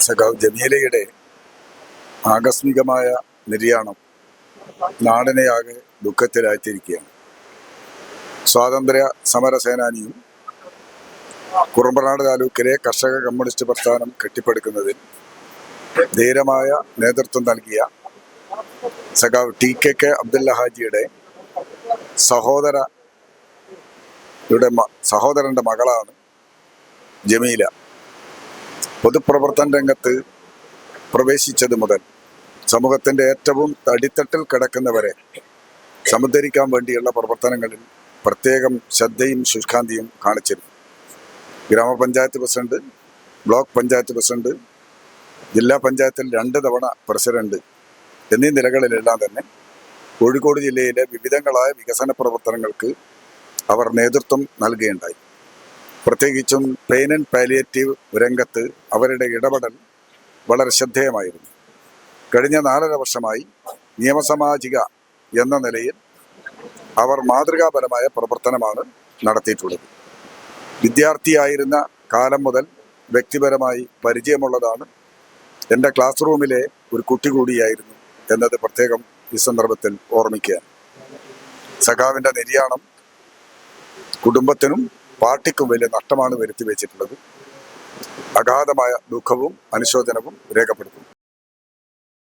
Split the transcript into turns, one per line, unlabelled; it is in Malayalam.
സഖാവ് ജമീലയുടെ ആകസ്മികമായ നിര്യാണം നാടിനെയാകെ ദുഃഖത്തിലായിത്തിരിക്കുകയാണ് സ്വാതന്ത്ര്യ സമര സേനാനിയും കുറുമ്പനാട് താലൂക്കിലെ കർഷക കമ്മ്യൂണിസ്റ്റ് പ്രസ്ഥാനം കെട്ടിപ്പടുക്കുന്നതിൽ ധീരമായ നേതൃത്വം നൽകിയ സഖാവ് ടി കെ കെ അബ്ദുല്ല ഹാജിയുടെ സഹോദര യുടെ സഹോദരന്റെ മകളാണ് ജമീല. പൊതുപ്രവർത്തന രംഗത്ത് പ്രവേശിച്ചത് മുതൽ സമൂഹത്തിന്റെ ഏറ്റവും അടിത്തട്ടിൽ കിടക്കുന്നവരെ സമുദ്ധരിക്കാൻ വേണ്ടിയുള്ള പ്രവർത്തനങ്ങളിൽ പ്രത്യേകം ശ്രദ്ധയും ശുഷ്കാന്തിയും കാണിച്ചിരുന്നു. ഗ്രാമപഞ്ചായത്ത് പ്രസിഡന്റ് ബ്ലോക്ക് പഞ്ചായത്ത് പ്രസിഡന്റ് ജില്ലാ പഞ്ചായത്തിൽ രണ്ട് തവണ പ്രസിഡന്റ് എന്നീ നിലകളിലെല്ലാം തന്നെ കോഴിക്കോട് ജില്ലയിലെ വിവിധങ്ങളായ വികസന പ്രവർത്തനങ്ങൾക്ക് അവർ നേതൃത്വം നൽകുകയുണ്ടായി. പ്രത്യേകിച്ചും പെയിൻ ആൻഡ് പാലിയേറ്റീവ് രംഗത്ത് അവരുടെ ഇടപെടൽ വളരെ ശ്രദ്ധേയമായിരുന്നു. കഴിഞ്ഞ നാലര വർഷമായി നിയമസാമാജിക എന്ന നിലയിൽ അവർ മാതൃകാപരമായ പ്രവർത്തനമാണ് നടത്തിയിട്ടുള്ളത്. വിദ്യാർത്ഥിയായിരുന്ന കാലം മുതൽ വ്യക്തിപരമായി പരിചയമുള്ളതാണ്. എന്റെ ക്ലാസ് റൂമിലെ ഒരു കുട്ടി കൂടിയായിരുന്നു എന്നത് പ്രത്യേകം ഈ സന്ദർഭത്തിൽ ഓർമ്മിക്കുകയാണ്. സഖാവിന്റെ നിര്യാണം കുടുംബത്തിനും പാർട്ടിക്കും വലിയ നഷ്ടമാണ് വരുത്തി വെച്ചിട്ടുള്ളത് അഗാധമായ ദുഃഖവും അനുശോചനവും രേഖപ്പെടുത്തുന്നു.